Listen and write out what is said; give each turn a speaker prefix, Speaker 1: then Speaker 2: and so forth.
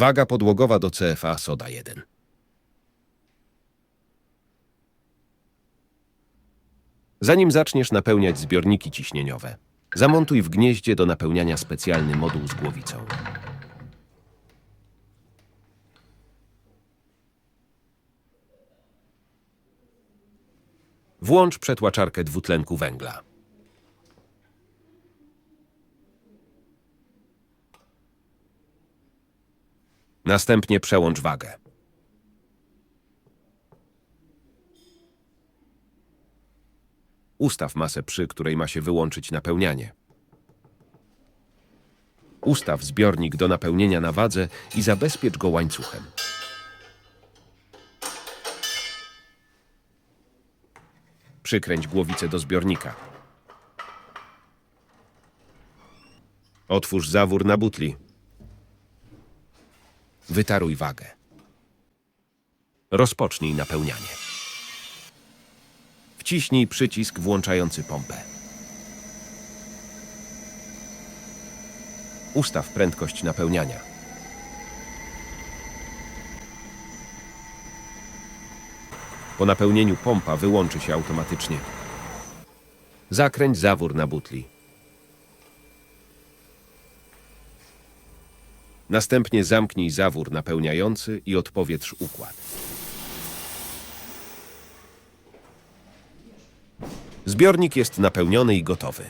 Speaker 1: Waga podłogowa do CFA Soda 1. Zanim zaczniesz napełniać zbiorniki ciśnieniowe, zamontuj w gnieździe do napełniania specjalny moduł z głowicą. Włącz przetłaczarkę dwutlenku węgla. Następnie przełącz wagę. Ustaw masę przy której ma się wyłączyć napełnianie. Ustaw zbiornik do napełnienia na wadze i zabezpiecz go łańcuchem. Przykręć głowicę do zbiornika. Otwórz zawór na butli. Wytaruj wagę. Rozpocznij napełnianie. Wciśnij przycisk włączający pompę. Ustaw prędkość napełniania. Po napełnieniu pompa wyłączy się automatycznie. Zakręć zawór na butli. Następnie zamknij zawór napełniający i odpowietrz układ. Zbiornik jest napełniony i gotowy.